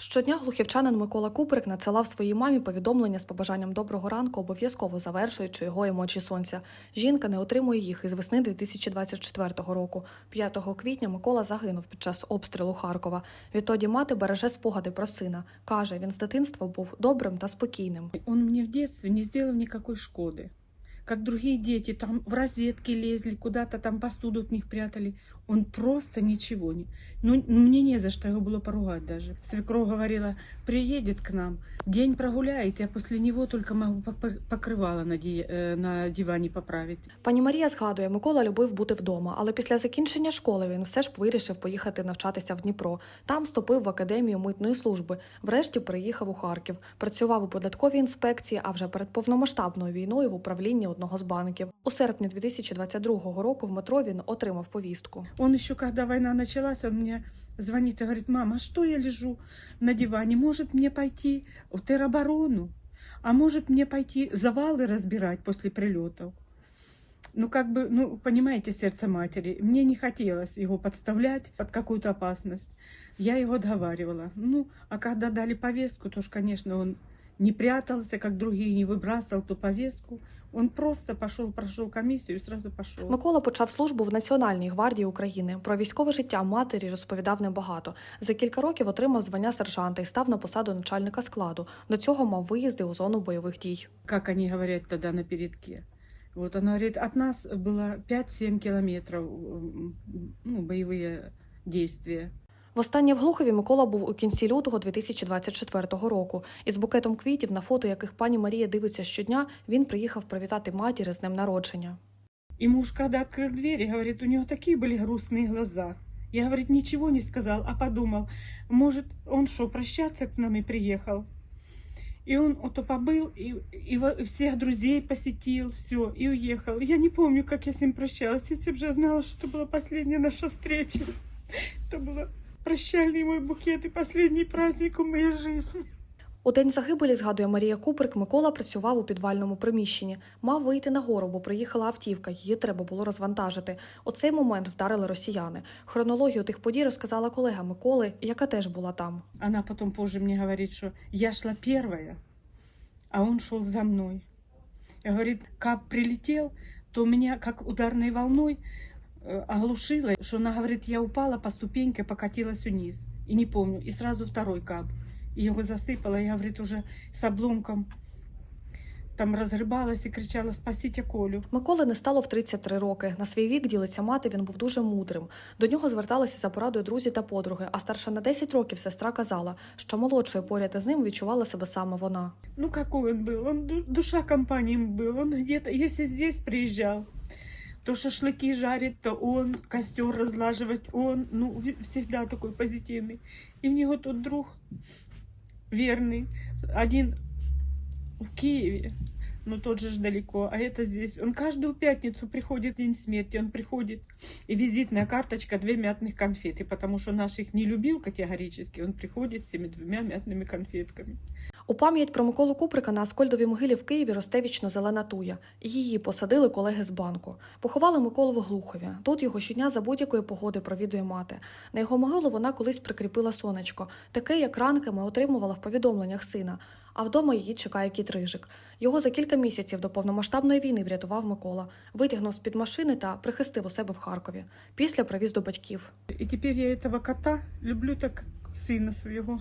Щодня глухівчанин Микола Куприк надсилав своїй мамі повідомлення з побажанням доброго ранку, обов'язково завершуючи його емоджі сонця. Жінка не отримує їх із весни 2024 року. 5 квітня Микола загинув під час обстрілу Харкова. Відтоді мати береже спогади про сина. каже, він з дитинства був добрим та спокійним. Он мне в детстве не сделал никакой шкоды. Как другие дети там в розетки лезли, куда-то там посуду от них прятали. Он просто ничего не... Ну, мне не за что его было поругать даже. Свекровь говорила, приедет к нам, день прогуляет, я после него только могу пок- покрывало на, ди- э, на диване поправить. Пані Марія згадує, Микола любив бути вдома, але після закінчення школи він все ж вирішив поїхати навчатися в Дніпро. Там вступив в академію митної служби. Врешті переїхав у Харків. Працював у податковій інспекції, а вже перед повномасштабною війною в управлінні одного з банків. У серпні 2022 року в метро він отримав повістку. Он еще, когда война началась, он мне звонит и говорит, мама, а что я лежу на диване? Может мне пойти в тероборону? А может мне пойти завалы разбирать после прилетов? Ну, как бы, ну, понимаете, сердце матери. Мне не хотелось его подставлять под какую-то опасность. Я его отговаривала. Ну, а когда дали повестку, то ж, конечно, он не прятался, как другие, не выбрасывал ту повестку. Он просто пошел, прошел комиссию и сразу пошел. Микола почав службу в Національній гвардії України. Про військове життя матері розповідав небагато. За кілька років отримав звання сержанта і став на посаду начальника складу. До цього мав виїзди у зону бойових дій. как они говорят тогда на передке. Вот она говорит, от нас было 5-7 километров ну, боевые действия. Востаннє в Глухові Микола був у кінці лютого 2024 року. Із букетом квітів, на фото яких пані Марія дивиться щодня, він приїхав привітати матір з днем народження. И муж, когда открыл дверь, говорит, у него такие были грустные глаза. Я, говорит, ничего не сказал, а подумал, может, он что, прощаться с нами приехал? И он ото побыл, и, и во- всех друзей посетил, все, и уехал. Я не помню, как я с ним прощалась. Если бы я знала, что это была последняя наша встреча, то было прощальный мой букет и последний праздник в моей жизни. У день загибелі, згадує Марія Куприк, Микола працював у підвальному приміщенні. Мав вийти на гору, бо приїхала автівка, її треба було розвантажити. У цей момент вдарили росіяни. Хронологію тих подій розказала колега Миколи, яка теж була там. Она потом позже мне говорит, что я шла первая, а он шел за мной. И говорит, как прилетел, то меня как ударной волной э, оглушило, что она говорит, я упала по ступеньке, покатилась вниз. И не помню. И сразу второй кап. И его засыпало, я, говорит, уже с обломком там разрыбалась и кричала, спасите Колю. Миколи не стало в 33 роки. На свій вік ділиться мати, він був дуже мудрим. До нього зверталися за порадою друзі та подруги, а старша на 10 років сестра казала, що молодшою поряд із ним відчувала себе саме вона. Ну, какой он был? Он ду- душа компании был. Он где-то, если здесь приезжал, То шашлыки жарит, то он, костер разлаживать он, ну, всегда такой позитивный. И у него тут друг верный, один в Киеве, но тот же ж далеко, а это здесь. Он каждую пятницу приходит в день смерти, он приходит, и визитная карточка, две мятных конфеты, потому что наш их не любил категорически, он приходит с этими двумя мятными конфетками. У пам'ять про Миколу Куприка на Аскольдовій могилі в Києві росте вічно зелена туя. Її посадили колеги з банку. Поховали Миколу в Глухові. Тут його щодня за будь-якої погоди провідує мати. На його могилу вона колись прикріпила сонечко, таке, як ранками отримувала в повідомленнях сина. А вдома її чекає кіт Рижик. Його за кілька місяців до повномасштабної війни врятував Микола, витягнув з-під машини та прихистив у себе в Харкові. Після привіз до батьків. И теперь я этого кота люблю так сына своего.